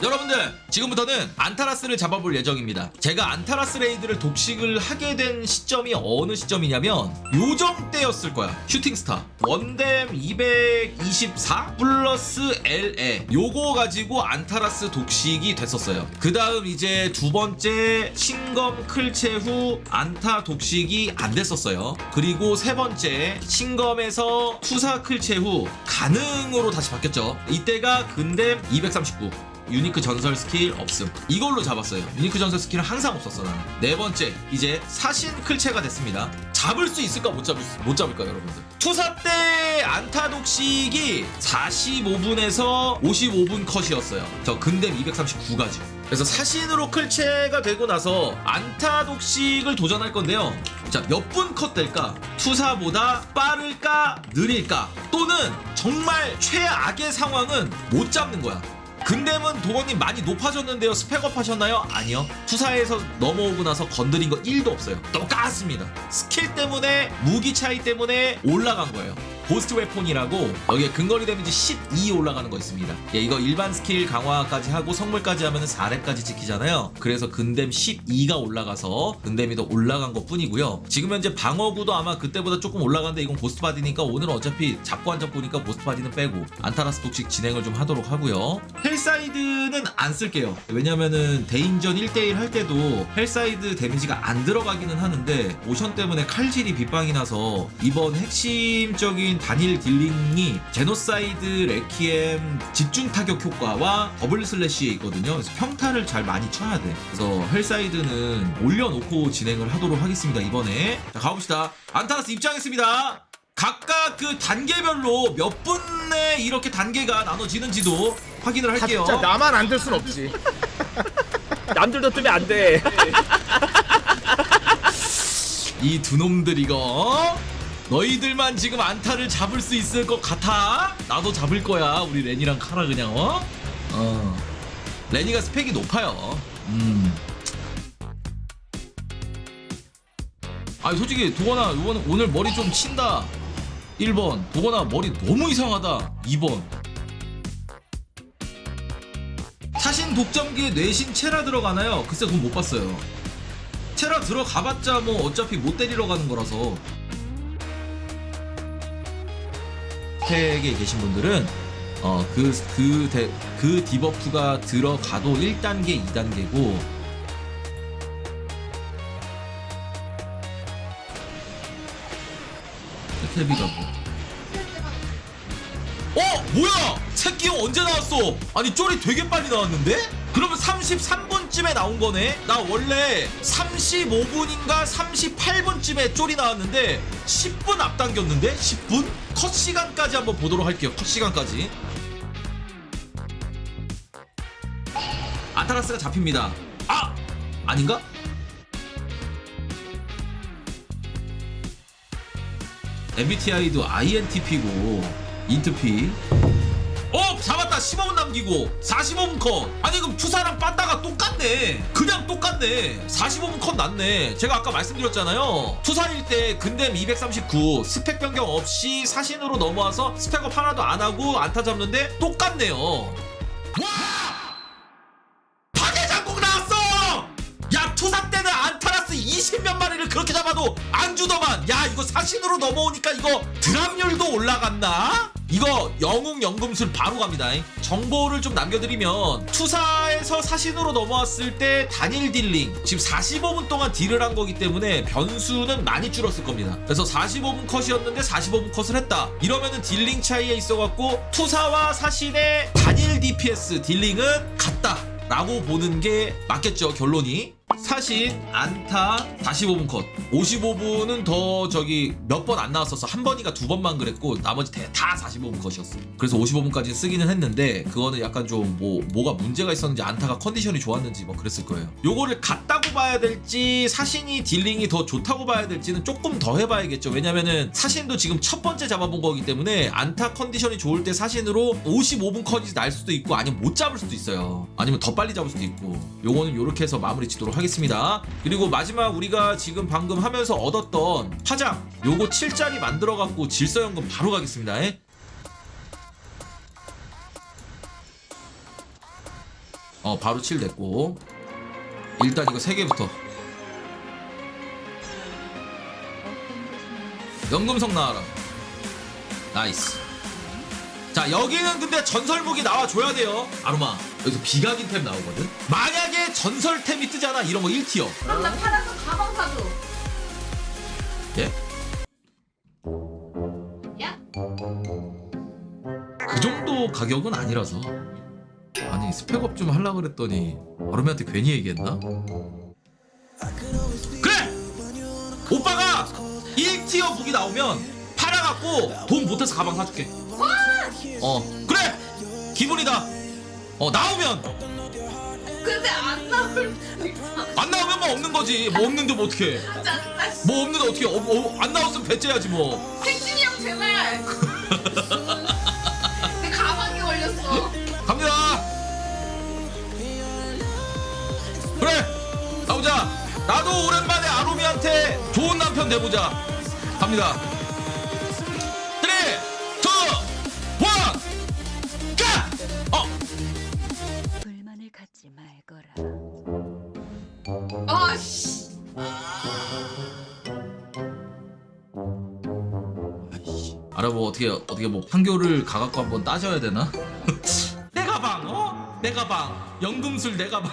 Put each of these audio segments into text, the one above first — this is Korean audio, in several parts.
여러분들 지금부터는 안타라스를 잡아볼 예정입니다. 제가 안타라스 레이드를 독식을 하게 된 시점이 어느 시점이냐면 요정 때였을 거야. 슈팅스타 원댐 224 플러스 LA 요거 가지고 안타라스 독식이 됐었어요. 그 다음 이제 두 번째 신검 클체 후 안타 독식이 안 됐었어요. 그리고 세 번째 신검에서 투사 클체 후 가능으로 다시 바뀌었죠. 이때가 근댐 239 유니크 전설 스킬 없음. 이걸로 잡았어요. 유니크 전설 스킬은 항상 없었어 나는. 네 번째 이제 사신 클체가 됐습니다. 잡을 수 있을까 못 잡을 수, 못 잡을까 여러분들? 투사 때 안타 독식이 45분에서 55분 컷이었어요. 저 근댐 239가지. 그래서 사신으로 클체가 되고 나서 안타 독식을 도전할 건데요. 자 몇 분 컷 될까? 투사보다 빠를까 느릴까? 또는 정말 최악의 상황은 못 잡는 거야 근댐은 도건님 많이 높아졌는데요. 스펙업 하셨나요? 아니요. 투사에서 넘어오고 나서 건드린 거 1도 없어요. 똑같습니다. 스킬 때문에 무기 차이 때문에 올라간 거예요. 고스트 웨폰이라고 여기에 근거리 데미지 12 올라가는 거 있습니다. 예, 이거 일반 스킬 강화까지 하고 성물까지 하면 4렙까지 지키잖아요. 그래서 근댐 12가 올라가서 근댐이 더 올라간 것 뿐이고요. 지금 현재 방어구도 아마 그때보다 조금 올라간데 이건 고스트 바디니까 오늘은 어차피 잡고 안 잡고니까 고스트 바디는 빼고 안타라스 독식 진행을 좀 하도록 하고요. 헬사이드는 안 쓸게요. 왜냐면은 대인전 1대1 할 때도 헬사이드 데미지가 안 들어가기는 하는데 오션 때문에 칼질이 빗방이 나서 이번 핵심적인 단일 딜링이 제노사이드 레키엠 집중 타격 효과와 더블 슬래시에 있거든요. 그래서 평타를 잘 많이 쳐야 돼. 그래서 헬사이드는 올려놓고 진행을 하도록 하겠습니다. 이번에 자 가봅시다. 안타라스 입장했습니다. 각각 그 단계별로 몇 분에 이렇게 단계가 나눠지는지도 확인을 다 할게요. 진짜 나만 안들순 없지. 남들도 뜨면 안 돼. 이 두 놈들 이거 어? 너희들만 지금 안타를 잡을 수 있을 것 같아? 나도 잡을 거야. 우리 레니랑 카라 그냥 어? 어. 레니가 스펙이 높아요. 음. 아니 솔직히 도건아 이번 오늘 머리 좀 친다. 1번. 도건아 머리 너무 이상하다. 2번. 사신 독점기에 뇌신 체라 들어가나요? 글쎄 그건 못 봤어요. 테라 들어가봤자 뭐 어차피 못 때리러 가는 거라서 텍에 계신 분들은 어 그그 그 디버프가 들어가도 1단계 2단계고 텔비가 뭐 어? 뭐야? 새끼 형 언제 나왔어? 아니 쫄이 되게 빨리 나왔는데? 그러면 33 분쯤에 나온 거네? 나 원래 35분인가 38분쯤에 쫄이 나왔는데 10분 앞당겼는데? 10분? 컷 시간까지 한번 보도록 할게요. 컷 시간까지. 아타라스가 잡힙니다. 아! 아닌가? MBTI도 INTP고 인트 P 어 잡았다 15분 남기고 45분 컷. 아니 그럼 투사랑 빠따가 똑같네. 그냥 똑같네. 45분 컷 났네. 제가 아까 말씀드렸잖아요. 투사일 때 근댐 239 스펙 변경 없이 사신으로 넘어와서 스펙업 하나도 안 하고 안타 잡는데 똑같네요. 와! 파괴장국 나왔어! 야 투사 때는 안타라스 20몇 마리를 그렇게 잡아도 안 주더만. 야 이거 사신으로 넘어오니까 이거 드랍률도 올라갔나? 이거 영웅 연금술 바로 갑니다. 정보를 좀 남겨드리면 투사에서 사신으로 넘어왔을 때 단일 딜링 지금 45분 동안 딜을 한 거기 때문에 변수는 많이 줄었을 겁니다. 그래서 45분 컷이었는데 45분 컷을 했다. 이러면은 딜링 차이에 있어갖고 투사와 사신의 단일 DPS 딜링은 같다 라고 보는 게 맞겠죠 결론이 사실 안타 45분 컷. 55분은 더 저기 몇 번 안 나왔었어. 한 번이가 두 번만 그랬고 나머지 대- 다 45분 컷이었어. 그래서 55분까지 쓰기는 했는데 그거는 약간 좀 뭐 뭐가 문제가 있었는지 안타가 컨디션이 좋았는지 뭐 그랬을 거예요. 요거를 같다고 봐야 될지 사신이 딜링이 더 좋다고 봐야 될지는 조금 더 해봐야겠죠. 왜냐면은 사신도 지금 첫 번째 잡아본 거기 때문에 안타 컨디션이 좋을 때 사신으로 55분 컷이 날 수도 있고 아니면 못 잡을 수도 있어요. 아니면 더 빨리 잡을 수도 있고. 요거는 요렇게 해서 마무리 짓도록 하겠습니다. 그리고 마지막 우리가 지금 방금 하면서 얻었던 화장 요거 7짜리 만들어 갖고 질서연금 바로 가겠습니다. 예? 어 바로 7 됐고. 일단 이거 3개부터. 연금성 나와라. 나이스. 자 여기는 근데 전설무기 나와줘야 돼요. 아로마 여기서 비각인 템 나오거든 만약에 전설템이 뜨잖아 이런 거 1티어 그럼 나 팔아서 가방 사줘. 예? 야? 그 정도 가격은 아니라서 아니 스펙업 좀 하려 그랬더니 아로미한테 괜히 얘기했나? 그래! 오빠가 1티어 무기 나오면 팔아갖고 돈 못해서 가방 사줄게 어 그래! 기분이다 어 나오면 근데 안 나올 안 나오면 뭐 없는 거지 뭐 없는데 뭐 짜증나. 씨. 뭐 없는데 어떻게 어, 어, 안 나왔으면 배째야지 뭐 택진이 형 제발. 내 가방에 걸렸어. 갑니다. 그래 나보자. 나도 오랜만에 아로미한테 좋은 남편 돼보자. 갑니다. 알아 뭐 어떻게 어떻게 뭐 판교를 가갖고 한번 따져야 되나? 내 가방 어? 내 가방 연금술 내 가방.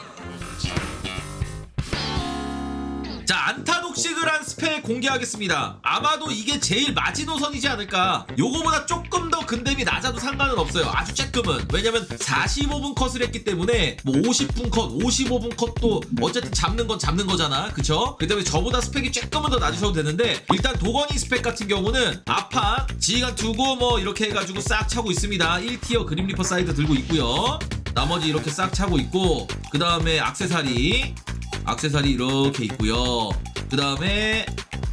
자 안타 한 스펙 공개하겠습니다. 아마도 이게 제일 마지노선이지 않을까. 요거보다 조금 더 근댐이 낮아도 상관은 없어요. 아주 쬐끔은. 왜냐면 45분 컷을 했기 때문에 뭐 50분 컷 55분 컷도 어쨌든 잡는 건 잡는 거잖아. 그쵸? 그 때문에 저보다 스펙이 조금은 더 낮으셔도 되는데 일단 도건이 스펙 같은 경우는 아판 지휘관 두고 뭐 이렇게 해가지고 싹 차고 있습니다. 1티어 그림리퍼 사이드 들고 있고요. 나머지 이렇게 싹 차고 있고 그 다음에 악세사리. 악세사리 이렇게 있고요. 그 다음에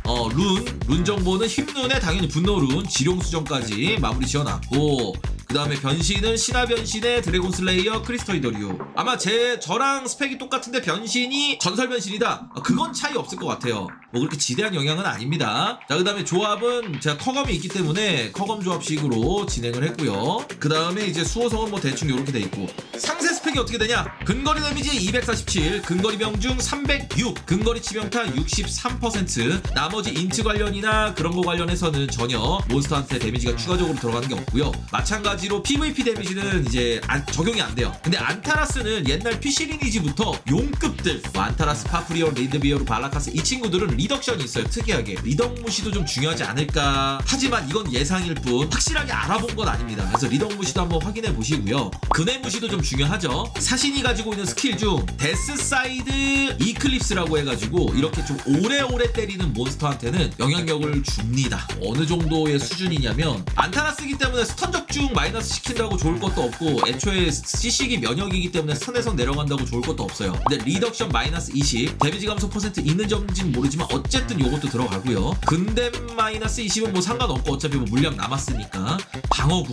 어, 룬, 룬 정보는 힘룬에 당연히 분노룬, 지룡수정까지 마무리 지어놨고 그 다음에 변신은 신화 변신의 드래곤 슬레이어 크리스토이더류. 아마 제 저랑 스펙이 똑같은데 변신이 전설 변신이다. 아, 그건 차이 없을 것 같아요. 뭐 그렇게 지대한 영향은 아닙니다. 자 그 다음에 조합은 제가 커검이 있기 때문에 커검 조합식으로 진행을 했고요. 그 다음에 이제 수호성은 뭐 대충 이렇게 돼 있고. 상세 스펙이 어떻게 되냐? 근거리 데미지 247 근거리 병중 306 근거리 치명타 63% 나머지 인트 관련이나 그런 거 관련해서는 전혀 몬스터한테 데미지가 추가적으로 들어가는 게 없고요. 마찬가지 로 PVP 데미지는 이제 안- 적용이 안 돼요. 근데 안타라스는 옛날 PC 리니지부터 용급들 뭐 안타라스 파프리오 레이드비어로 발라카스 이 친구들은 리덕션이 있어요 특이하게. 리덕 무시도 좀 중요하지 않을까. 하지만 이건 예상일 뿐 확실하게 알아본 건 아닙니다. 그래서 리덕 무시도 한번 확인해 보시고요. 근해 무시도 좀 중요하죠. 사신이 가지고 있는 스킬 중 데스 사이드 이클립스라고 해가지고 이렇게 좀 오래오래 때리는 몬스터한테는 영향력을 줍니다. 어느 정도의 수준이냐면 안타라스기 때문에 스턴 적중 마이 너스 시킨다고 좋을 것도 없고 애초에 CC기 면역이기 때문에 스턴에서 내려간다고 좋을 것도 없어요. 근데 리덕션 마이너스 20 데미지 감소 퍼센트 있는 점인지는 모르지만 어쨌든 요것도 들어가고요. 근댐 마이너스 20은 뭐 상관없고 어차피 뭐 물량 남았으니까 방어구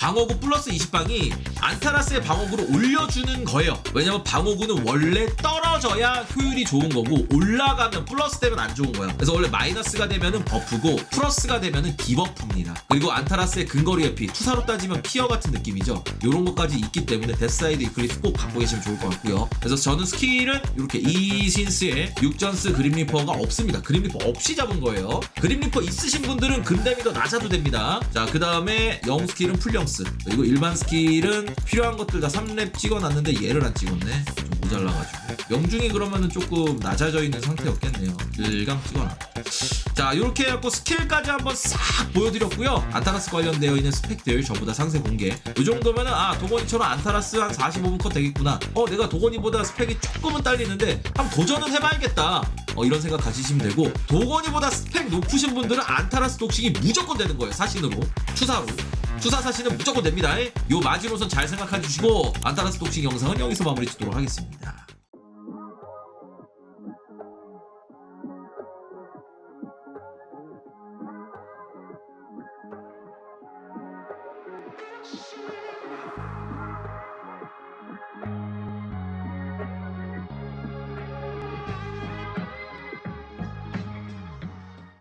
방어구 플러스 20방이 안타라스의 방어구를 올려주는 거예요. 왜냐면 방어구는 원래 떨어져야 효율이 좋은 거고 올라가면 플러스 되면 안 좋은 거야. 그래서 원래 마이너스가 되면은 버프고 플러스가 되면은 디버프입니다. 그리고 안타라스의 근거리 회피 투사로 따지면 피어 같은 느낌이죠. 이런 것까지 있기 때문에 데스사이드 이클립스 꼭 갖고 계시면 좋을 것 같고요. 그래서 저는 스킬은 이렇게 이신스의 육전스 그림리퍼가 없습니다. 그림리퍼 없이 잡은 거예요. 그림리퍼 있으신 분들은 근댐이 더 낮아도 됩니다. 자, 그 다음에 영 스킬은 풀 령스. 그리고 일반 스킬은 필요한 것들 다 3렙 찍어놨는데 얘를 안 찍었네. 좀 모자라가지고. 명중이 그러면은 조금 낮아져 있는 상태였겠네요. 1강 찍어놔. 자, 이렇게 해갖고 스킬까지 한번 싹 보여드렸고요. 안타라스 관련되어 있는 스펙들 전부 다 상세 공개. 이 정도면은 아 도건이처럼 안타라스 한 45분 컷 되겠구나. 어 내가 도건이보다 스펙이 조금은 딸리는데 한번 도전은 해봐야겠다. 어 이런 생각 가지시면 되고 도건이보다 스펙 높으신 분들은 안타라스 독식이 무조건 되는 거예요. 사신으로 추사로. 추사 사신은 무조건 됩니다. 요 마지노선 잘 생각해 주시고 안타라스 독식 영상은 여기서 마무리 짓도록 하겠습니다.